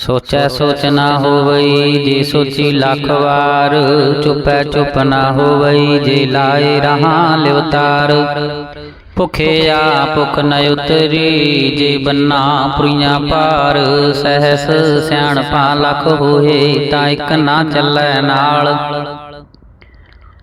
ਸੋਚੈ ਸੋਚ ਨਾ ਹੋਵਈ ਜੇ ਸੋਚੀ ਲੱਖ ਵਾਰ ਚੁਪੈ ਚੁਪ ਨਾ ਹੋਵਈ ਜੇ ਲਾਏ ਰਹਾ ਲਿਵਤਾਰ ਭੁਖਿਆ ਭੁਖ ਨ ਉਤਰੀ ਜੇ ਬੰਨਾ ਪੁਰੀਆਂ ਪਾਰ ਸਹਸ ਸਿਆਣਪਾ ਲਖ ਹੋਏ ਤਾਂ ਇੱਕ ਨਾ ਚੱਲੈ ਨਾਲ।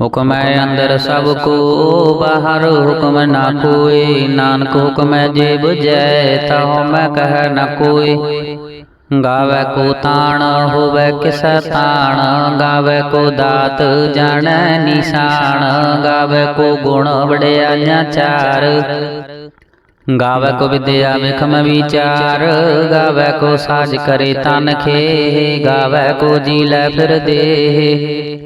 ਹੁਕਮ ਹੈ ਅੰਦਰ ਸਭ ਕੋ, ਬਾਹਰ ਹੁਕਮ ਨਾ ਕੋਈ। ਨਾਨਕ ਹੁਕਮ ਹੈ ਜੇ 부ਜੈ ਤਾ ਮੈਂ ਕਹਿ ਨ ਕੋਏ ਗਾਵੇ ਕੋ ਤਾਣ, ਹੋਵੇ ਕਿਸੈ ਤਾਣ। ਗਾਵੇ ਕੋ ਦਾਤ, ਜਾਣੈ ਨਿਸ਼ਾਨ। ਗਾਵੇ ਕੋ ਗੁਣ, ਵਡਿਆਈਆਂ ਚਾਰ। ਗਾਵੇ ਕੋ ਵਿਦਿਆ, ਵਿਖਮ ਵਿਚਾਰ। ਗਾਵੇ ਕੋ ਸਾਜ ਕਰੇ ਤਨ ਖੇ ਗਾਵੇ ਕੋ ਜੀ ਲੈ ਫਿਰ ਦੇ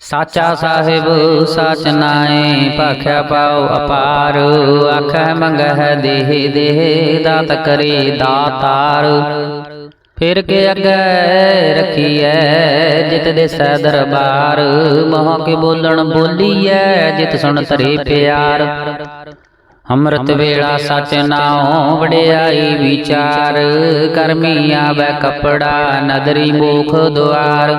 ਸਾਚਾ ਸਾਹਿਬ, ਸਾਚ ਨਾਏ ਭਾਖਿਆ ਪਾਉ ਅਪਾਰ। ਆਖੈ ਮੰਗਹਿ ਦੇਹ ਦੇਹ ਦਾਤ ਕਰੇ ਦਾਤਾਰ। ਫਿਰ ਕੇ ਅੱਗੇ ਰਖੀਐ ਜਿਤ ਦੇ ਸੈ ਦਰਬਾਰ। ਮੋਹ ਕੇ ਬੋਲਣ ਬੋਲੀਐ ਜਿਤ ਸੁਣ ਤਰੇ ਪਿਆਰ। ਅੰਮ੍ਰਿਤ ਵੇਲਾ ਸਚ ਨਾਉ, ਵਡਿਆਈ ਵਿਚਾਰ। ਕਰਮੀ ਆਵੈ ਕਪੜਾ, ਨਦਰੀ ਮੋਖ ਦੁਆਰ।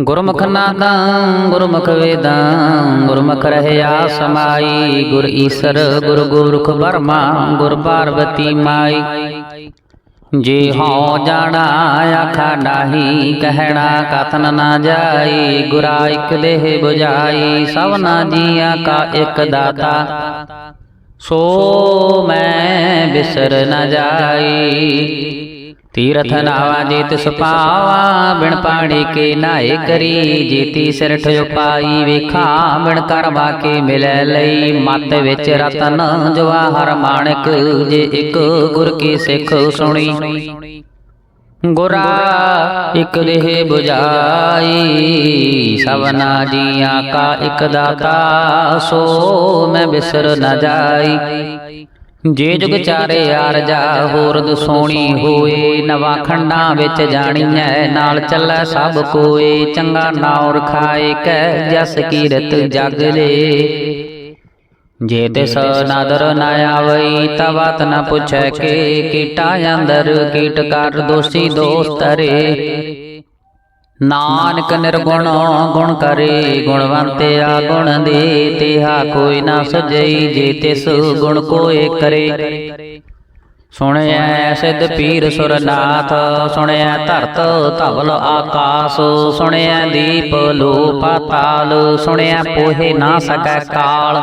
ਗੁਰਮੁਖ ਨਾਦਾਂ ਗੁਰਮੁਖ ਵੇਦਾਂ, ਗੁਰਮੁਖ ਰਹਿਆ ਸਮਾਈ ਗੁਰ ਈਸਰ, ਗੁਰ ਗੁਰਖ ਬਰਮਾ ਗੁਰ ਪਾਰਵਤੀ ਮਾਈ। ਜੇ ਹਉ ਜਾਣਾ, ਆਖਾ ਨਾਹੀ, ਕਹਿਣਾ ਕਥਨ ਨਾ ਜਾਈ, ਗੁਰਾ ਇਕ ਦੇਹ 부ਜਾਈ ਸਭਨਾ ਜੀਆਂ ਕਾ ਇਕ ਦਾਤਾ। ਸੋ ਮੈਂ ਬਿਸਰ ਨਾ ਜਾਈ। ਤੀਰਥ ਨਾਵਾ ਜੇ ਤਿਸ ਪਾਵਾ ਬਿਨ ਪਾਣੀ ਕੇ ਨਾਏ ਕਰੀ ਜੀਤੀ ਸਿਰ ਠਿਓ ਪਾਈ ਵੇਖਾ ਬਿਨ ਕਰਮਾ ਕੇ ਮਿਲੈ ਲਈ। ਮਤ ਵਿੱਚ ਰਤਨ ਜਵਾਹਰ ਮਾਣਕ ਜੇ ਇੱਕ ਗੁਰ ਕੀ ਸਿੱਖ ਸੁਣੀ। ਗੁਰਾ ਇਕ ਦੇਹ 부ਜਾਈ ਸਭਨਾ ਜੀਆਂ ਕਾ ਇਕ ਦਾਤਾ ਸੋ ਮੈਂ ਬਿਸਰ ਨ ਜਾਈ। ਜੇ ਜੁਗ ਚਾਰੇ ਆਰਜਾ ਹੋਰਦ ਸੋਣੀ ਹੋਏ। ਨਵਾਂ ਖੰਡਾਂ ਵਿੱਚ ਜਾਣੀਐ ਨਾਲ ਚੱਲੈ ਸਭ ਕੋਏ। ਚੰਗਾ ਨਾਉ ਰਖਾਏ ਕੈ ਜਸ ਕੀਰਤ ਜਗ ਲੇ ਜੇ। ਤਿਸ ਨਾਦਰ ਨਾ ਆਵਈ ਤਵਤ ਨ ਪੁੱਛੈ ਕੇ ਕੀਟਾ ਅੰਦਰ ਕੀਟ ਕਰ ਦੋਸੀ ਦੋਸਤ ਰੇ ਨਾਨਕ ਨਿਰਗੁਣ, ਗੁਣ ਕਰੇ ਗੁਣਵੰਤਿਆ ਗੁਣ ਦੇ ਤਿਹਾ ਕੋਈ ਨਾ ਸਜਈ, ਜੇ ਤਿਸ ਗੁਣ ਕੋਏ ਕਰੇ। ਸੁਣਿਐ ਸਿੱਧ ਪੀਰ ਸੁਰਨਾਥ, ਸੁਣਿਐ ਧਰਤ ਧਵਲ ਆਕਾਸ, ਸੁਣਿਐ ਦੀਪ ਲੋ ਪਾਤਾਲ ਸੁਣਿਐ ਪੋਹੇ ਨਾ ਸਕੈ ਕਾਲ।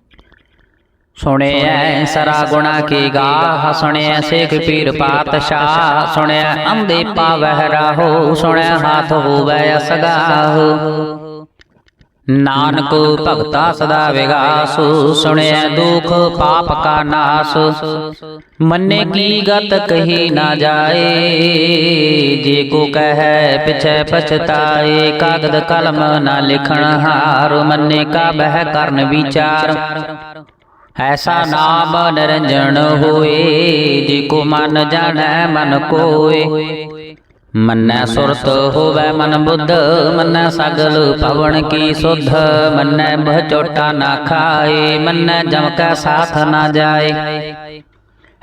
ਸੁਣਿਆ ਸਰਾ ਗੁਣਾ ਕੀ ਗਾਹ ਸੁਣਿਆ ਸਿੱਖ ਪੀਰ ਪਾਤਸ਼ਾਹ ਸੁਣਿਆ ਅੰਦੇ ਪਾਵਹਿ ਰਾਹੋ ਸੁਣਿਆ ਹਾਥ ਹੋਵੈ ਅਸਗਾਹ। ਨਾਨਕ ਭਗਤਾ ਸਦਾ ਵਿਗਾਸ ਸੁਣਿਆ ਦੁਖ ਪਾਪ ਕਾ ਨਾਸ। ਮੰਨੇ ਕੀ ਗਤ ਕਹੀ ਨਾ ਜਾਏ। ਜੇ ਕੋ ਕਹੈ ਪਿਛੈ ਪਛਤਾਏ ਕਾਗਦ ਕਲਮ ਨਾ ਲਿਖਣ ਹਾਰ। ਮੰਨੇ ਕਾ ਬਹਿ ਕਰਨ ਵਿਚਾਰ। ਐਸਾ ਨਾਮ ਨਿਰੰਜਨ ਹੋਏ ਜੇ ਕੋ ਮਨ ਜਾਣੈ, ਮਨ ਕੋਏ। ਮੰਨੈ ਸੁਰਤ ਹੋਵੇ ਮਨ ਬੁੱਧ, ਮੰਨੈ ਸਗਲ ਪਵਨ ਕੀ ਸੁਧ। ਮੰਨੈ ਬਹ ਚੋਟਾ ਨਾ ਖਾਏ, ਮੰਨੈ ਜਮ ਕੈ ਸਾਥ ਨਾ ਜਾਏ।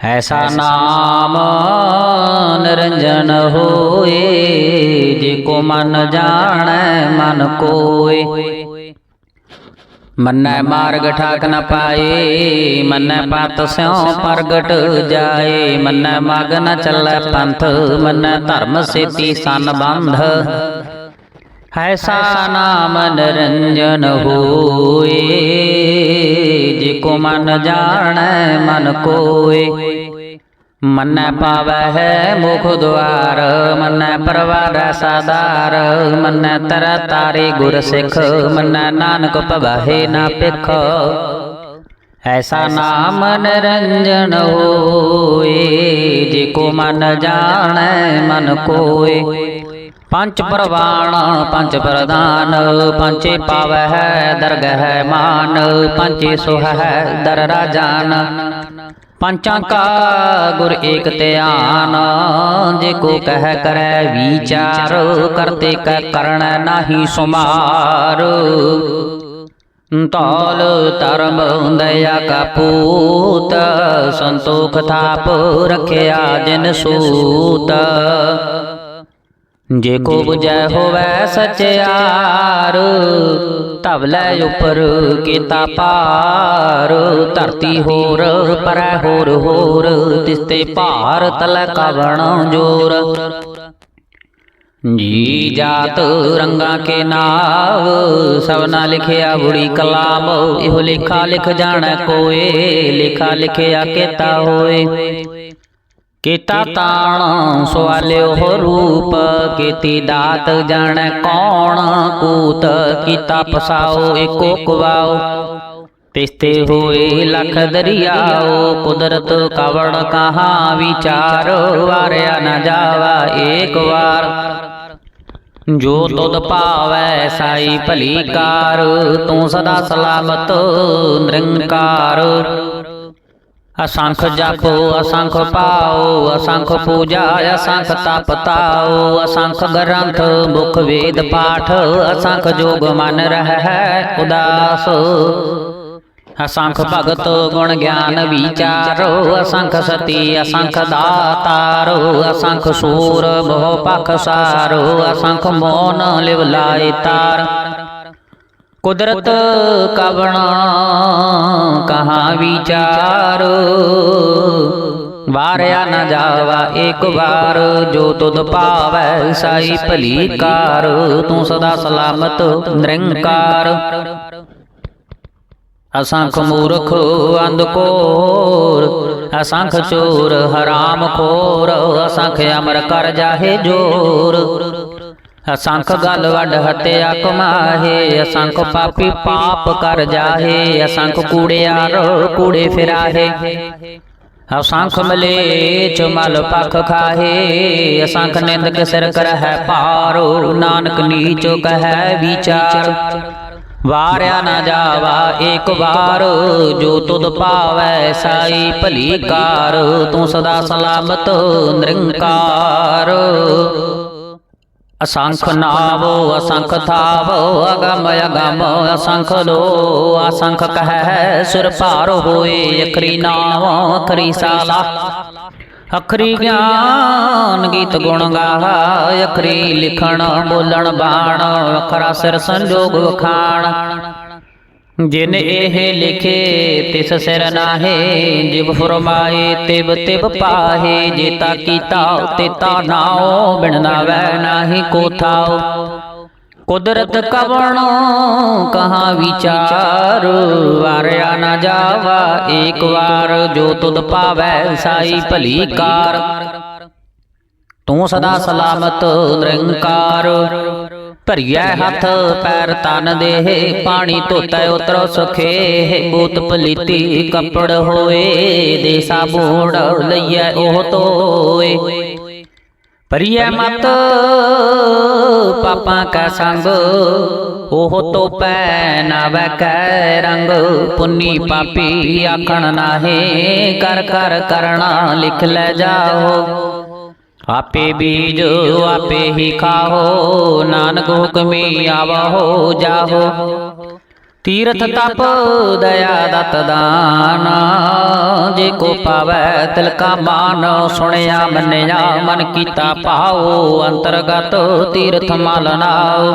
ਐਸਾ ਨਾਮ ਨਿਰੰਜਨ ਹੋਏ ਜੇ ਕੋ ਮਨ ਜਾਣੈ, ਮਨ ਕੋਏ। ਮੰਨੈ ਮਾਰਗ ਠਾਕ ਨ ਪਾਏ ਮੰਨੈ ਪਤ ਸਿਉ ਪ੍ਰਗਟ ਜਾਏ ਮੰਨੈ ਮਗ ਨ ਚੱਲੈ ਪੰਥ, ਮੰਨੈ ਧਰਮ ਸੇਤੀ ਸੰਨ ਬੰਧ ਐਸਾ ਨਾਮ ਨਿਰੰਜਨ ਹੋਏ ਜੇ ਕੋ ਮਨ ਜਾਣੈ ਮਨ ਕੋਏ ਮੰਨੈ ਪਾਵੈ ਹੈ ਮੁਖ ਦੁਆਰ ਮੰਨੈ ਪਰਵਾਰ ਸਾਦਾਰ, ਮੰਨੈ ਤਰ ਤਾਰੇ ਗੁਰ ਸਿੱਖ ਮੰਨੈ ਨਾਨਕ ਭਵਹਿ ਨਾ ਪਿਖ ਐਸਾ ਨਾਮ ਨਿਰੰਜਨ ਹੋਏ, ਜੇ ਕੋ ਮਨ ਜਾਣੈ, ਮਨ ਕੋਏ। ਪੰਜ ਪ੍ਰਵਾਣ, ਪੰਜ ਪ੍ਰਦਾਨ ਪੰਚੇ ਪਾਵੈ ਹੈ ਦਰਗਹਿ ਮਾਨ ਪੰਚੇ ਸੁਹ ਹੈ ਦਰ ਰਾਜਾਨ। ਪੰਚਾਂ ਕਾ ਗੁਰ ਏਕ ਧਿਆਨ, ਜੇ ਕੋ ਕਹਿ ਕਰੈ ਵਿਚਾਰ ਕਰਤੇ ਕੈ ਕਰਣ ਨਾਹੀ ਸੁਮਾਰ। ਤਾਲ ਧਰਮ ਦਇਆ ਕਾ ਪੂਤ, ਸੰਤੋਖ ਥਾਪ ਰਖਿਆ ਜਿਨ ਸੂਤ। ਜੇ ਕੋ 부ਜੈ ਹੋਵੈ ਸਚਿਆਰ ਤਵ ਲੈ ਉਪਰ ਕੀਤਾ ਪਾਰ ਧਰਤੀ ਹੋਰ ਪਰੈ ਹੋਰ ਹੋਰ ਤਿਸਤੇ ਭਾਰ ਤਲੈ ਕਵਣ ਜੋਰ। ਜੀ ਜਾਤ ਰੰਗਾ ਕੇ ਨਾਵ ਸਭਨਾ ਲਿਖਿਆ ਬੁੜੀ ਕਲਾਮ ਇਹੋ ਲੇਖਾ ਲਿਖ ਜਾਣੈ ਕੋਏ ਲੇਖਾ ਲਿਖਿਆ ਕੀਤਾ ਹੋਏ। ਕੀਤਾ ਤਾਣ, ਸਵਾਲਿਓ ਰੂਪ ਕੀਤੀ ਦਾਤ, ਜਾਣੈ ਕੌਣ, ਕੂਤ ਕੀਤਾ ਪਸਾਓ ਏਕੋ ਕੁਵਾਓ। ਤਿਸਤੇ ਹੋਏ ਲਖ ਦਰਿਆਓ, ਕੁਦਰਤ ਕਵੜ ਕਹਾ ਵਿਚਾਰ, ਵਾਰਿਆ ਨ ਜਾਵਾ ਏਕ ਵਾਰ। ਜੋ ਤੁਧ ਭਾਵੈ ਸਾਈ ਭਲੀ ਕਾਰ, ਤੂੰ ਸਦਾ ਸਲਾਮਤ ਨਿਰੰਕਾਰ। ਅਸੰਖ ਜਪੋ ਅਸੰਖ ਪਾਓ ਅਸੰਖ ਪੂਜਾ ਅਸੰਖ ਤਪ ਤਾਓ ਅਸੰਖ ਗ੍ਰੰਥ ਮੁਖ ਵੇਦ ਪਾਠ ਅਸੰਖ ਜੋਗ ਮਨ ਰਹਿ ਉਦਾਸ ਅਸੰਖ ਭਗਤ ਗੁਣ ਗਿਆਨ ਵਿਚਾਰੋ ਅਸੰਖ ਸਤੀ ਅਸੰਖ ਦਾਤਾਰੋ ਅਸੰਖ ਸੂਰ ਬਹੁ ਪਖ ਸਾਰੋ ਅਸੰਖ ਮੋਨ ਲਿਵ ਲਾਇ ਤਾਰ ਕੁਦਰਤ ਕਵਣ ਕਹਾ ਵਿਚਾਰ? ਵਾਰਿਆ ਨਾ ਜਾਵਾ ਇੱਕ ਵਾਰ, ਜੋ ਤੁਧ ਭਾਵੈ ਸਾਈ ਭਲੀ ਕਾਰ ਤੂੰ ਸਦਾ ਸਲਾਮਤ ਨਿਰੰਕਾਰ। ਅਸੰਖ ਮੂਰਖ ਅੰਧਕੋਰ ਅਸੰਖ ਚੋਰ ਹਰਾਮ ਖੋਰ, ਅਸੰਖ ਅਮਰ ਕਰ ਜਾਹੇ ਜੋਰ। ਅਸੰਖ ਗਲ ਵੱਡ ਹਤਿਆ ਕਮਾਹੇ, ਅਸੰਖ ਪਾਪੀ ਪਾਪ ਕਰ ਜਾਹੇ, ਅਸੰਖ ਕੂੜਿਆਰ ਕੂੜੇ ਫਿਰਾਹੇ। ਅਸੰਖ ਮਲੇਚ ਮਲ ਪਖ ਖਾਹੇ, ਅਸੰਖ ਨਿੰਦਕ ਸਿਰ ਕਰਹਿ ਪਾਰੋ ਨਾਨਕ ਨੀਚ ਕਹੈ ਵਿਚਾਰ। ਵਾਰਿਆ ਨਾ ਜਾਵਾ ਏਕ ਵਾਰ, ਜੋ ਤੁਧ ਪਾਵੈ ਸਾਈ ਭਲੀ ਕਾਰ, ਤੂੰ ਸਦਾ ਸਲਾਮਤ ਨਿਰੰਕਾਰ। ਅਸੰਖ ਨਾਵ ਅਸੰਖ ਥਾਵ ਅਗਮ ਅਗਮ ਅਸੰਖ ਲੋ ਅਸੰਖ ਕਹੈ ਸੁਰ ਭਾਰ ਹੋਏ ਅਖਰੀ ਨਾਮ ਅਖਰੀ ਸਾਲਾ। ਅਖਰੀ ਗਿਆਨ ਗੀਤ ਗੁਣ ਗਾਹਾ ਅਖਰੀ ਲਿਖਣ ਬੋਲਣ ਬਾਣ ਅਖਰਾ ਸਿਰ ਸੰਜੋਗ ਵਖਾਣ ਜਿਨ ਇਹ ਲਿਖੇ ਤਿਸ ਸਿਰ ਨਾਹੇ, ਜਿਵ ਫਰਮਾਏ ਤਿਵ ਤਿਵ ਪਾਹੇ ਜੇਤਾ ਕੀਤਾ ਤੇਤਾ ਨਾਉ, ਬਿਨ ਨਾਵੈ ਨਾਹੀ ਕੋ ਥਾਉ। ਕੁਦਰਤ ਕਵਣ ਕਹਾ ਵਿਚਾਰ, ਵਾਰਿਆ ਨਾ ਜਾਵਾ ਏਕ ਵਾਰ, ਜੋ ਤੁਧ ਪਾਵੈ ਸਾਈ ਭਲੀ ਕਾਰ। ਤੂੰ ਸਦਾ ਸਲਾਮਤ ਨਿਰੰਕਾਰ। ਭਰੀਐ ਹੱਥ ਪੈਰ ਤਨ ਦੇਹ ਪਾਣੀ ਧੋਤੈ ਉਤਰੋ ਸੁਖੇ ਬੂਤ ਪਲੀਤੀ ਕੱਪੜ ਹੋਏ ਦੇ ਸਾਬੂੜ ਲਈਐ ਉਹ ਧੋਏ। ਪਰਿਐ ਮਤ ਪਾਪਾਂ ਕਾ ਸੰਗ ਉਹ ਤੋਪੈ ਨਾ ਵਕੈ ਰੰਗ। ਪੁੰਨੀ ਪਾਪੀ ਆਖਣ ਨਾਹੇ ਕਰ ਕਰ ਕਰਣਾ ਲਿਖ ਲੈ ਜਾਓ। ਆਪੇ ਬੀਜ ਆਪੇ ਹੀ ਖਾਓ ਨਾਨਕ ਹੁਕਮੀ ਆਵੋ ਜਾਹੋ। ਤੀਰਥ ਤਪ ਦਇਆ ਦਤ ਦਾਨ। ਜੇ ਕੋ ਪਾਵੈ ਤਿਲ ਕਾ ਮਾਨ ਸੁਣਿਆ ਮੰਨਿਆ ਮਨ ਕੀਤਾ ਭਾਉ ਅੰਤਰਗਤ ਤੀਰਥ ਮਲ ਨਾਉ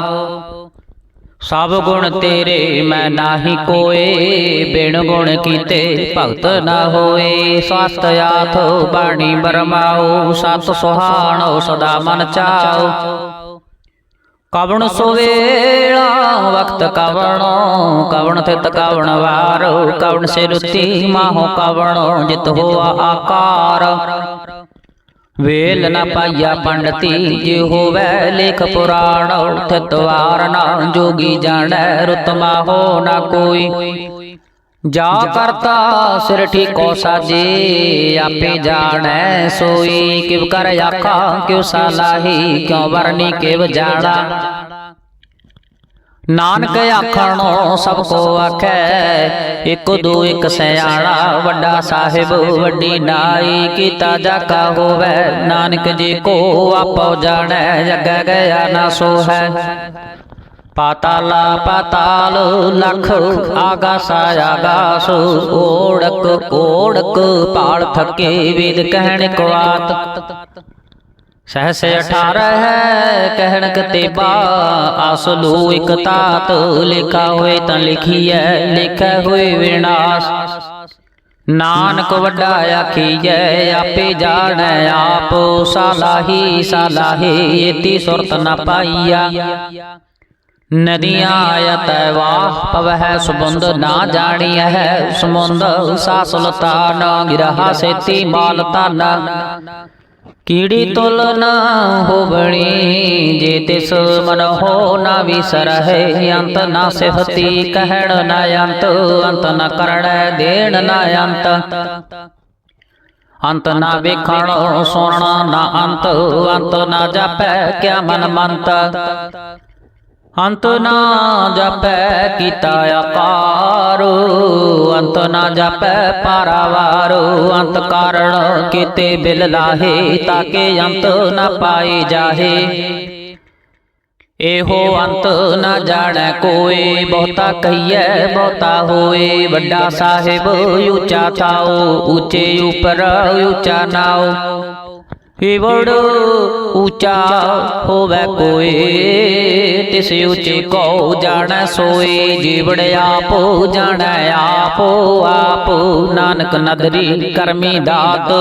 ਸਭ ਗੁਣ ਤੇਰੇ, ਮੈਂ ਨਾਹੀ ਕੋਏ, ਬਿਨ ਗੁਣ ਕੀਤੇ ਭਗਤ ਨਾ ਹੋਏ। ਸਵਸਤ ਆਥ ਬਾਣੀ ਬਰਮਾਉ, ਸਤ ਸੁਹਾਣੋ ਸਦਾ ਮਨ ਚਾਉ। ਕਵਣ ਸੋਵੇਲਾ ਵਕਤ ਕਵਣੋ, ਕਵਣ ਤਿਤ ਕਵਣ ਵਾਰੋ। ਕਵਣ ਸੇ ਰੁਤੀ ਮਾਹੋ ਕਵਣ, ਜਿਤ ਹੋਆ ਆਕਾਰ। ਵੇਲ ਨ ਪਾਈਆ ਪੰਡਤੀ, ਜੇ ਹੋਵੇ ਲੇਖ ਪੁਰਾਣ ਤਿਤ ਵਾਰ ਨਾ ਜੋਗੀ ਜਾਣੈ ਰੁਤਮਾ ਹੋ ਨਾ ਕੋਈ। ਜਾ ਕਰਤਾ ਸਿਰ ਠੀਕੋ ਸਾਜੇ, ਆਪੇ ਜਾਣੈ ਸੋਈ। ਕਿਵ ਕਰ ਆਖਾਂ, ਕਿਉ ਸਾਲਾਹੀ, ਕਿਉ ਵਰਨੀ ਕਿਵ ਜਾਣਾ। ਨਾਨਕ ਆਖਣੋ ਸਭ ਕੋ ਆਖੈ ਇਕ ਦੋ ਇਕ ਸਿਆਣਾ ਵੱਡਾ ਸਾਹਿਬ ਵੱਡੀ ਨਾਈ ਕੀਤਾ ਜਾਕਾ ਹੋਵੇ। ਨਾਨਕ ਜੀ ਕੋ ਆਪੋ ਜਾਣੈ ਜਗੈ ਗਿਆ ਨਾ ਸੋ ਹੈ ਪਾਤਾਲਾ ਪਾਤਾਲ ਲਖ ਆਗਾਸ ਆਗਾਸ ਓੜਕ ਓੜਕ ਪਾਲ ਥਕੇ ਵੇਦ ਕਹਿਣ ਕਵਾਤ ਸਹਸ 18 ਹੈ ਕਹਿਣ ਕਤੇਬਾ ਆਸਲੂ ਇਕ ਤਾਤ ਲਿਖਾ ਹੋਏ ਤਾਂ ਲਿਖੀਐ ਲਿਖਿਆ ਹੋਏ ਵਿਨਾਸ਼। ਨਾਨਕ ਵੱਡਾ ਆਖੀਐ ਆਪੇ ਜਾਣੈ ਆਪ ਸਾਲਾਹੀ ਸਾਲਾਹੀ ਏਤੀ ਸੁਰਤ ਨ ਪਾਈਆ। ਨਦੀਆਂ ਆਇਤ ਵਾਹ ਪਵਹਿ ਸੁਬੰਦ ਨਾ ਜਾਣੀਐ ਹੈ ਸਮੁੰਦ ਸਾਸਲਤਾ ਨਾ ਗਿਰਹਾ ਸੇਤੀ ਮਾਲਤਾ ਕੀੜੀ ਤੁਲ ਨਾ ਹੋਵਣੀ ਜੇ ਤਿਸ ਮਨ ਹੋ ਨਾ ਵਿਸਰਹਿ ਅੰਤ ਨਾ ਸਿਫਤੀ ਕਹਿਣ ਨਾ ਅੰਤ ਅੰਤ ਨਾ ਕਰਣੈ ਦੇਣ ਨਾ ਅੰਤ। ਅੰਤ। ਨਾ ਵੇਖਣ ਸੁਣਨ ਨਾ ਅੰਤ ਅੰਤ ਨਾ ਜਾਪੈ ਕਿਆ ਮਨ ਮੰਤ। ਅੰਤ ਨਾ ਜਪੈ ਕੀਤਾ ਆਕਾਰ, ਅੰਤ ਨਾ ਜਪੈ ਪਾਰਾਵਾਰ, ਅੰਤ ਕਾਰਣ ਕੀਤੇ ਬਿਲ ਲਾਹੇ ਤਾਕੇ ਅੰਤ ਨਾ ਪਾਏ ਜਾਹੇ। ਇਹੋ ਅੰਤ ਨਾ ਜਾਣੈ ਕੋਏ ਬਹੁਤਾ ਕਹੀਐ ਬਹੁਤਾ ਹੋਏ। ਵੱਡਾ ਸਾਹਿਬ, ਉੱਚਾ ਥਾਉ ਉੱਚੇ ਉਪਰ, ਉੱਚਾ ਨਾਉ। ਏਵੜ ਉੱਚਾ ਹੋਵੇ ਕੋਈ, ਤਿਸ ਉੱਚੇ ਕੋ ਜਾਣੈ ਸੋਈ, ਜੀਵੜ ਆਪ ਜਾਣੈ ਆਪ ਆਪ ਨਾਨਕ ਨਦਰੀ ਕਰਮੀ ਦਾਤ।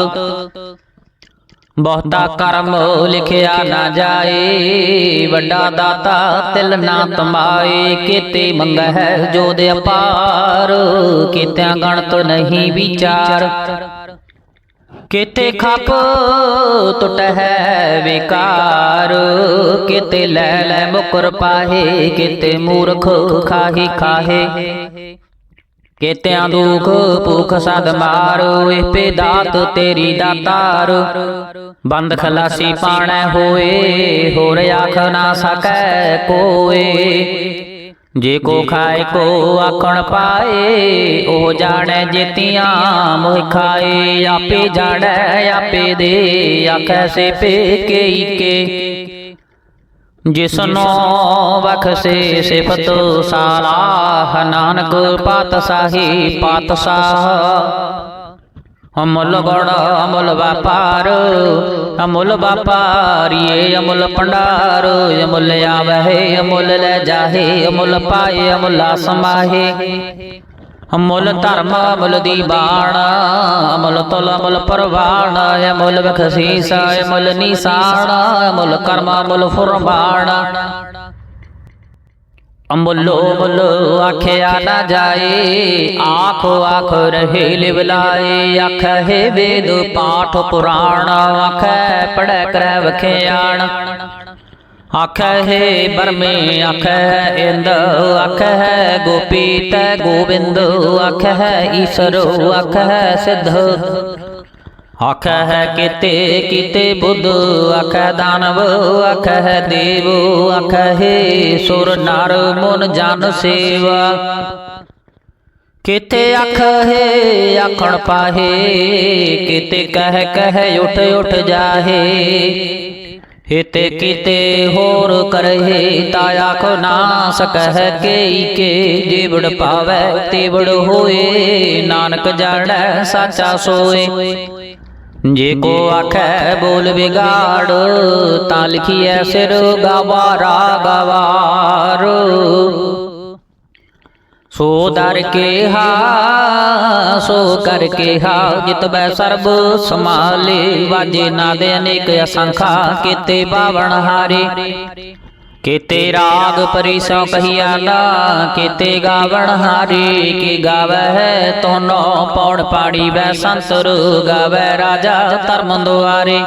ਬਹੁਤਾ ਕਰਮ ਲਿਖਿਆ ਨਾ ਜਾਏ, ਵੱਡਾ ਦਾਤਾ ਤਿਲ ਨਾ ਤਮਾਏ, ਕੀਤੇ ਮੰਗਹਿ ਜੋ ਦੇ ਅਪਾਰ, ਕੀਤਿਆਂ ਗਣਤ ਨਹੀਂ ਵਿਚਾਰ। ਕਿਤੇ ਖਪ ਟੁੱਟ ਹੈ ਵਿਕਾਰ? ਕਿਤੇ ਲੈ ਲੈ ਮੁਕਰ ਪਾਹੇ, ਕਿਤੇ ਮੂਰਖ ਖਾਹੀ ਖਾਹੇ। ਕਿਤਿਆਂ ਦੁਖ ਭੁਖ ਸਦ ਮਾਰੋ ਇਹ ਪੇ ਦਾਤ ਤੇਰੀ। ਦਾਤਾਰ ਬੰਦ ਖਲਾਸੀ ਪਾਣੈ ਹੋਏ, ਹੋਰ ਆਖ ਨਾ ਸਕੈ ਕੋਏ। ਜੇ ਕੋ ਖਾਏ ਕੋ ਆਖਣ ਪਾਏ ਉਹ ਜਾਣੈ ਜੇਤੀਆਂ ਮੋਹ ਖਾਏ ਆਪੇ ਜਾਣੈ ਆਪੇ ਦੇ ਆਖੈ ਸੇ ਪੇਕੇ ਕੇ ਜਿਸਨੋ ਬਖਸ਼ੇ ਸਿਫਤ ਸਾਲਾਹ ਨਾਨਕ ਪਾਤਸ਼ਾਹੀ। ਪਾਤਸ਼ਾਹ। ਅਮੁੱਲ ਗੁਣ, ਅਮੁੱਲ ਵਪਾਰ, ਅਮੁੱਲ ਵਪਾਰੀਏ, ਅਮੁੱਲ ਭੰਡਾਰ, ਅਮੁੱਲ ਆਵਹਿ, ਅਮੁੱਲ ਲੈ ਜਾਹੇ, ਅਮੁੱਲ ਪਾਏ, ਅਮੁੱਲ ਸਮਾਹੇ ਅਮੁੱਲ ਧਰਮ, ਅਮੁੱਲ ਦੀਵਾਨ ਅਮੁੱਲ ਤੁਲ, ਅਮੁੱਲ ਪਰਵਾਨ ਅਮੁੱਲ ਬਖਸ਼ੀਸ ਅਮੁੱਲ ਨਿਸਾਨ ਅਮੁੱਲ ਕਰਮ, ਅਮੁੱਲ ਫੁਰਮਾਨ ਅਮੁੱਲੋ ਮੁੱਲ ਆਖਿਆ ਨਾ ਜਾਏ। ਆਖੋ, ਆਖ, ਰਹੇ ਲਿਵਲਾਏ ਆਖੇ ਵੇਦ ਪਾਠ ਪੁਰਾਣ। ਆਖੈ ਪੜੈ ਕਰੈ, ਵਖਿਆਣ। ਆਖੇ ਬਰਮੇ, ਆਖੈ, ਇੰਦ। ਆਖੈ ਗੋਪੀ, ਤੈ ਗੋਬਿੰਦ। ਆਖੈ ਈਸ਼ਰ। ਆਖੈ, ਸਿੱਧ। ਆਖੈ ਹੈ ਕਿਤੇ ਕਿਤੇ ਬੁੱਧ, ਆਖੈ ਦਾਨਵ, ਆਖੈ ਹੈ ਦੇਵ, ਆਖੈ ਹੈ ਸੁਰ ਨਰ, ਮਨ ਜਨ ਸੇਵਾ। ਕੀਤੇ ਆਖ ਹੈ, ਆਖਣ ਪਾਹੇ, ਕੀਤੇ ਕਹਿ ਕਹਿ ਉਠ ਉਠ ਜਾਹੇ। ਹਿਤੇ ਕੀਤੇ ਹੋਰ ਕਰਹੇ, ਤਾ ਆਖੋ ਨਾ ਸਕਹਿ ਕੇਈ ਕੇ, ਜੀਵੜ ਪਾਵੈ, ਤੀਵੜ ਹੋਏ, ਨਾਨਕ ਜਾਣੈ, ਸਾਚਾ ਸੋਏ। ਜੇ ਕੋ ਆਖੈ ਬੋਲ ਵਿਗਾੜ ਤਾਂ ਲਿਖੀਐ ਸਿਰ ਗਵਾਰਾ ਗਵਾਰ ਸੋ ਦਰ ਕੇ ਹਾ ਸੋ ਕਰ ਕੇ ਹਾ ਜਿਤਬੈ ਸਰਬ ਸਮਾਲੇ ਵਾਜੇ ਨਾਦ ਅਨੇਕ ਅਸੰਖਾ ਕੀਤੇ ਬਾਵਣ ਹਾਰੇ। ਕੀਤੇ ਰਾਗ ਪਰਿਸੋ ਕਹੀਆ ਕੀਤੇ ਗਾਵਣ ਹਾਰੀ ਕੀ ਗਾਵੈ ਤੋਨੋ ਪੌੜ ਪਾੜੀ ਵੈ ਸੰਤਰ ਗਾਵੈ ਰਾਜਾ ਧਰਮ ਦੁਆਰੇ।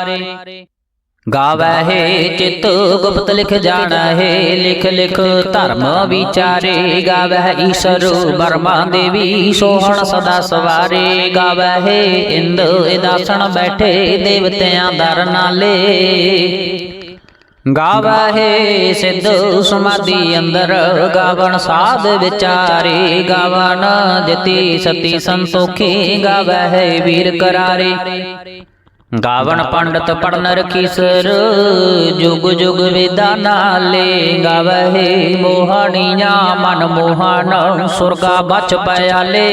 ਗਾਵੈ ਹੈ ਚਿਤ ਗੁਪਤ ਲਿਖ ਜਾਣਾ ਹੈ, ਲਿਖ ਲਿਖ ਧਰਮ ਵਿਚਾਰੇ। ਗਾਵੈ ਈਸ਼ਰ ਬਰਮਾ ਦੇਵੀ ਸੋਹਣ ਸਦਾ ਸਵਾਰੇ। ਗਾਵੈ ਹੈ ਇੰਦ ਇਦਾਸਣ ਬੈਠੇ, ਦੇਵਤਿਆਂ ਦਰ ਨਾਲੇ। ਗਾਵਹਿ ਸਿੱਧ ਸਮਾਧੀ ਅੰਦਰ ਗਾਵਣ ਸਾਧ ਵਿਚਾਰੇ ਗਾਵਨ ਜਤੀ ਸਤੀ ਸੰਤੋਖੀ ਗਾਵਹਿ ਵੀਰ ਕਰਾਰੇ। ਗਾਵਣ ਪੰਡਤ ਪੜਨ ਰਖੀਸਰ ਜੁਗ ਜੁਗ ਵੇਦਾ ਨਾਲੇ ਗਾਵਹਿ ਮੋਹਣੀਆਂ ਮਨ ਮੋਹਣ ਸੁਰਗਾ ਬਚ ਪਿਆਲੇ।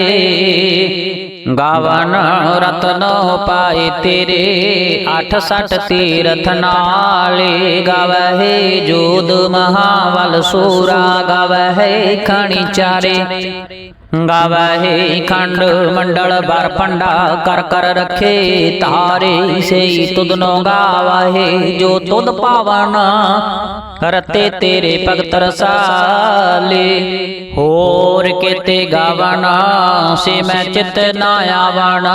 ਗਾਵਨ ਰਤਨ ਪਾਏ ਤੇਰੇ 68 ਤੀਰਥ ਨਾਲੇ ਗਾਵਹਿ ਜੋਦ ਮਹਾਵਲ ਸੂਰਾ, ਗਾਵਹਿ ਖਾਣੀ ਚਾਰੇ। ਗਾਵਹਿ ਖੰਡ ਮੰਡਲ ਬਰ ਪੰਡਾ ਕਰ ਕਰ ਰਖੇ ਤਾਰੇ ਸੇ ਤੁਧਨੋ ਗਾਵਹਿ ਜੋ ਤੁਦ ਪਾਵਨ ਰਤੇ ਤੇਰੇ ਭਗਤ ਰਸਾਲੇ, ਹੋਰ ਕੀਤੇ ਗਾਵਣਾ ਸੇ ਮੈਂ ਚਿਤ ਨਾ ਆਵਣਾ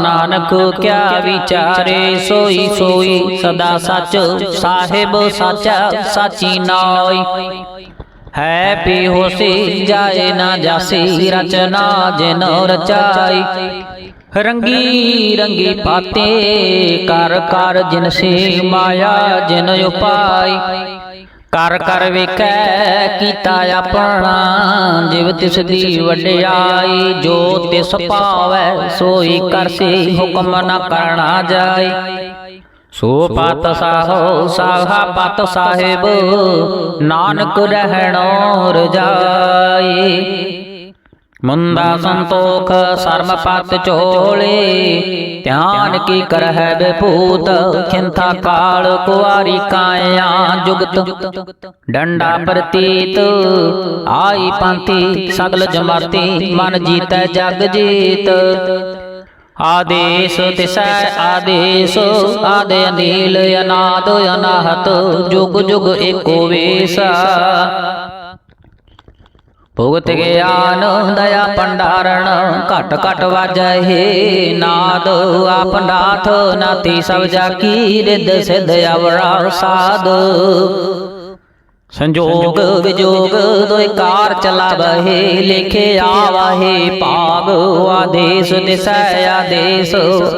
ਨਾਨਕ ਕਿਆ ਵਿਚਾਰੇ, ਸੋਈ ਸੋਈ ਸਦਾ ਸੱਚ ਸਾਹਿਬ ਸਾਚਾ ਸਾਚੀ ਨਾਈ ਹੈ ਪੀ ਹੋਸੀ ਜਾਏ ਨਾ ਜਾਸੀ, ਰਚਨਾ ਜਿਨ ਰਚਾਈ। ਰੰਗੀ ਰੰਗੀ ਪਾਤੇ, ਕਰ ਕਰ ਜਿਨ ਸੇ ਮਾਇਆ ਜਿਨ ਉਪਾਈ। ਕਰ ਕਰ ਵੇਖੈ ਕੀਤਾ ਆਪਣਾ ਜਿਵ ਤਿਸ ਦੀ ਵਡਿਆਈ ਜੋ ਤਿਸ ਪਾਵੈ ਸੋਈ ਕਰਸੀ ਹੁਕਮ ਨ ਕਰਣਾ ਜਾਈ ਸੋ ਪਤ ਸਾਹੋ ਸਾਹਾ ਪਤ ਸਾਹਿਬ ਨਾਨਕ ਰਹਿਣੋ ਰਜਾਈ ਮੁੰਦਾ ਸੰਤੋਖ, ਸਰਮ ਪਤ ਝੋਲੇ, ਧਿਆਨ ਕੀ ਕਰਹਿ ਬੇਪੂਤ, ਖਿੰਥਾ ਕਾਲ ਕੁਆਰੀ ਕਾਇਆ ਜੁਗਤ। ਡੰਡਾ ਪ੍ਰਤੀਤ, ਆਈ ਪੰਥੀ, ਸਗਲ ਜਮਾਤੀ, ਮਨ ਜੀਤੈ ਜਗ ਜੀਤ। ਆਦੇਸ਼ ਤਿਸੈ ਆਦੇਸ਼, ਆਦੇ ਅਨੀਲ, ਅਨਾਦ ਅਨਾਹਤ, ਜੁਗ ਜੁਗ ਏਕੋ ਵੇਸਾ। ਭੁਗਤ ਗਿਆਨ ਦਇਆ ਪੰਡਾਰਣ ਘਟ ਘਟ ਵਾਜਹਿ ਨਾਦ ਆਪ ਨਾਥ ਨਾਤੀ ਸਭ ਜਾ ਕੀ ਰਿੱਧ ਸਿਧ ਅਵਰਾ ਸਾਧ ਸੰਜੋਗ ਵਿਜੋਗ ਦੋਇ ਕਾਰ ਚਲਾਵਹਿ, ਲਿਖੇ ਆਵਹਿ ਭਾਗ, ਆਦੇਸ਼ ਦਿਸੈ ਆਦੇਸ਼,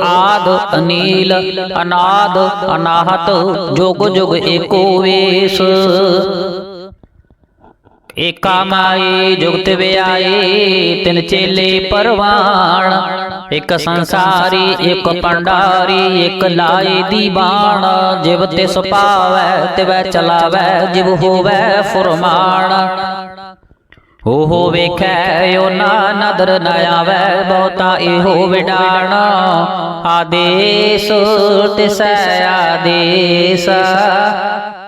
ਆਦ ਅਨੀਲ, ਅਨਾਦ ਅਨਾਹਤ, ਜੁਗ ਜੁਗ ਏਕੋ ਵੇਸ। ਏਕਾ ਮਾਈ ਜੁਗਤ ਵਿਆਈ ਤਿਨ ਚੇਲੇ ਪਰਵਾਣ। ਇੱਕ ਸੰਸਾਰੀ, ਇੱਕ ਪੰਡਾਰੀ, ਇੱਕ ਲਾਈ ਦੀ ਬਾਣ। ਜਿਵ ਤੇ ਸੁਪਾਵੈ ਤਿਵੈ ਚਲਾਵੈ, ਜਿਵ ਹੋਵੈ ਫੁਰਮਾਨ। ਹੋ ਵੇਖੈ ਓ ਨਾ ਨਦਰ ਨ ਆਵੈ, ਬਹੁਤਾ ਇਹੋ ਵਿਡਾਣ। ਆਦੇਸ, ਤਿਸੈ ਆਦੇਸ।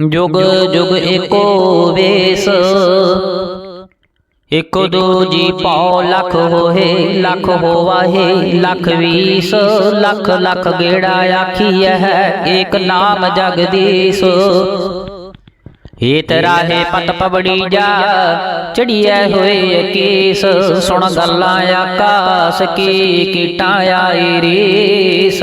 ਜੁਗ ਜੁਗ ਏਕੋ ਵੇਸ ਇਕ ਦੋ ਜੀ ਪਉ ਲਖ ਹੋਏ ਲਖ ਹੋਵਾਹੇ ਲਖ ਵੀਸ ਲਖ ਲਖ ਗੇੜਾ ਆਖੀਐ ਏਕ ਨਾਮ ਜਗਦੀਸ਼ ਏਤ ਰਾਹੇ ਪਤ ਪਬੜੀ ਜਾ ਚੜੀਐ ਹੋਏ ਕੇਸ ਸੁਣ ਗੱਲਾਂ ਆਕਾਸ ਕੀ ਕੀਟਾਂ ਆਈ ਰੀਸ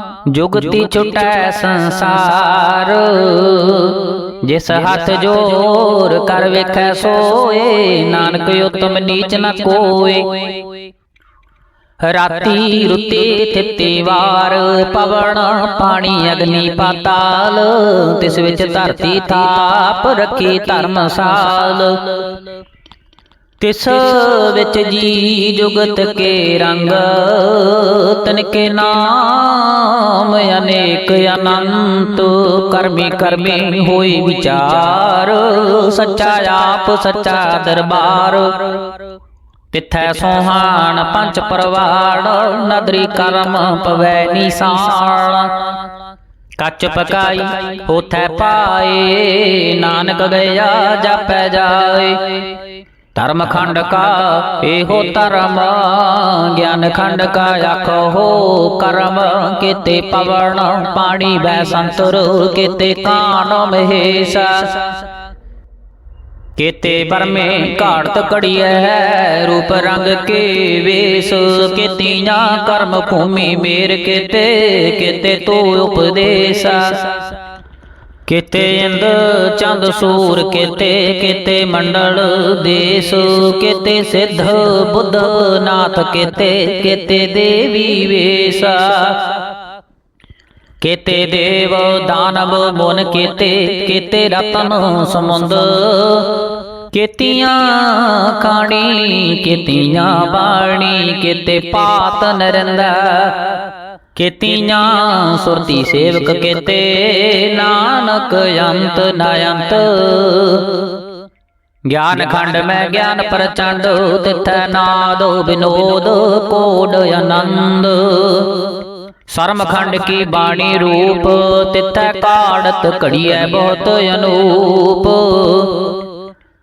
ਜੁਗਤੀ ਛੁਟੈ ਸੰਸਾਰ। ਜਿਸ ਹੱਥ ਜੋਰ ਕਰ ਵੇਖੈ ਸੋਏ ਨਾਨਕ ਉਤਮ ਨੀਚ ਨ ਕੋਏ। ਰਾਤੀ ਰੁੱਤੇ ਥਿੱਤੇ ਵਾਰ ਪਵਨ ਪਾਣੀ ਅਗਨੀ ਪਾਤਾਲ। ਤਿਸ ਵਿੱਚ ਧਰਤੀ ਥਾਪ ਰੱਖੀ ਧਰਮਸਾਲ। ਤਿਸ ਵਿੱਚ ਜੀ ਜੁਗਤ ਕੇ ਰੰਗ ਤਨ ਕੇ ਨਾਮ ਅਨੇਕ ਅਨੰਤ, ਕਰਮੀ ਕਰਮੀ ਹੋਈ ਵਿਚਾਰ, ਸੱਚਾ ਆਪ, ਸੱਚਾ ਦਰਬਾਰ। ਤਿਥੈ ਸੋਹਾਣ ਪੰਜ ਪਰਵਾੜ, ਨਦਰੀ ਕਰਮ ਪਵੈ ਨਿਸਾਨ ਕੱਚ ਪਕਾਈ ਹੋਥੈ ਪਾਏ, ਨਾਨਕ ਗਿਆ, ਜਾਪੈ ਜਾਏ। ਧਰਮ ਖੰਡ ਕਾ ਇਹੋ ਧਰਮ ਗਿਆਨ ਖੰਡ ਕਾ ਆਖੋ ਕਰਮ। ਕੀਤੇ ਪਵਨ ਪਾਣੀ ਬੈ ਸੰਤਰ, ਕੀਤੇ ਕਾਨ ਮਹੇਸ਼ਾ। ਕੀਤੇ ਬਰਮੇ ਘਾੜਤ ਕੜੀਐ ਰੂਪ ਰੰਗ ਕੇ ਵੇਸ। ਕੀਤੀਆਂ ਕਰਮ ਭੂਮੀ ਮੇਰ ਕਿਤੇ ਕਿਤੇ ਤੋ ਉਪਦੇਸ਼। ਕੀਤੇ ਇੰਦ ਚੰਦ ਸੂਰ, ਕੀਤੇ ਕੀਤੇ ਮੰਡਲ ਦੇਸ, ਕਿਤੇ ਸਿੱਧ ਬੁੱਧ ਨਾਥ, ਕੀਤੇ ਕੀਤੇ ਦੇਵੀ ਵੇਸਾ। ਕੀਤੇ ਦੇਵ ਦਾਨਵ ਮਨ, ਕੀਤੇ ਕੀਤੇ ਰਤਨ ਸਮੁੰਦ। ਕੀਤੀਆਂ ਖਾਣੀ, ਕੀਤੀਆਂ ਬਾਣੀ ਕੀਤੇ ਪਾਤ ਨਰਿੰਦਾ। ਕੀਤੀਆਂ ਸੁਰਤੀ ਸੇਵਕ ਕੀਤੇ। ਨਾਨਕ ਅੰਤ ਨਾਯੰਤ। ਗਿਆਨ ਖੰਡ ਮੈਂ ਗਿਆਨ ਪ੍ਰਚੰਡ ਤਿਥੈ ਨਾਦ ਬਿਨੋਦ ਕੋਡ ਆਨੰਦ। ਸਰਮ ਖੰਡ ਕੀ ਬਾਣੀ ਰੂਪ ਤਿਥੈ ਕਾੜਤ ਘੜੀਐ ਬਹੁਤ ਅਨੂਪ।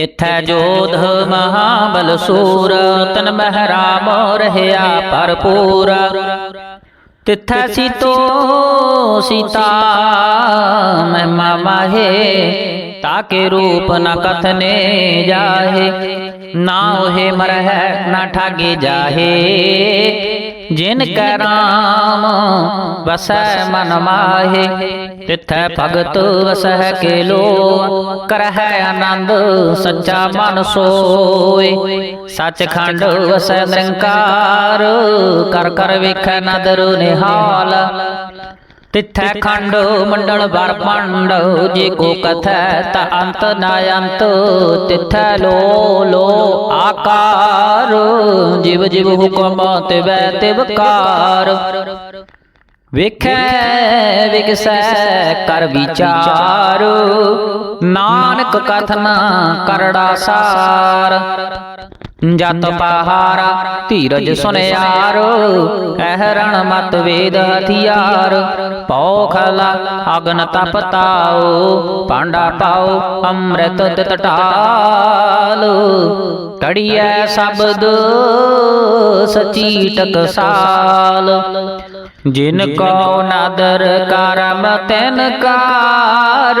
ਤਿਥੈ ਜੋਧ ਮਹਾਬਲ ਸੂਰ ਤਨ ਮਹਿਰਾਮ ਰਹਿਆ ਭਰਪੂਰ। ਤਿਥੈ ਸੀਤੋ ਸੀਤਾ ਮਹਿਮਾ ਮਾਹੇ ਤਾਕੇ ਰੂਪ ਨ ਕਥਨੇ ਜਾਹੇ। ਨਾ ਉਹੇ ਮਰਹਿ ਨਾ ਠਾਗੇ ਜਾਹੇ। ਜਿਨ ਕੈ ਰਾਮ, ਵਸੈ ਮਨ ਮਾਹੇ, ਤਿਥੈ ਭਗਤ ਵਸਹਿ ਕੇ ਲੋ ਕਰਹਿ ਆਨੰਦ ਸੱਚਾ ਮਨ ਸੋਏ। ਸੱਚਖੰਡ ਵਸੈ ਨਿਰੰਕਾਰ, ਕਰ ਕਰ ਵੇਖੈ ਨਦਰ ਨਿਹਾਲ ਤਿਥੈ ਖੰਡ, ਮੰਡਲ ਵਰ ਪੰਡ, ਜੇ ਕੋ ਕਥੈ ਤਾ ਅੰਤ ਨਾ ਅੰਤ, ਤਿੱਥੈ ਲੋ ਲੋ ਆਕਾਰ, ਜਿਵ ਜਿਵ ਹੁਕਮ ਤਿਵੈ ਤਿਵ ਕਾਰ। ਵੇਖੈ ਵਿਗਸੈ ਕਰ ਵਿਚਾਰ, ਨਾਨਕ ਕਥਨਾ ਕਰੜਾ ਸਾਰ। ਜਤ ਪਹਾਰਾ ਧੀਰਜ ਸੁਨਿਆਰ ਕਹਿ ਰਣ ਮਤ ਵੇਦ ਹਥਿਆਰ। ਪੌਖਲਾ ਅਗਨ ਤਪ ਤਾਓ ਪਾਂਡਾ ਪਾਓ ਅੰਮ੍ਰਿਤ ਤਿਤ ਟਾਲ ਕੜੀਐ ਸ਼ਬਦ ਸਚੀ ਟਕਸਾਲ ਜਿਨ ਕੋ ਨਦਰ ਕਰਮ ਤੈਨ ਕਾਰ।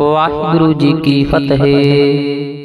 ਵਾਹਿਗੁਰੂ ਜੀ ਕੀ ਫਤਿਹ।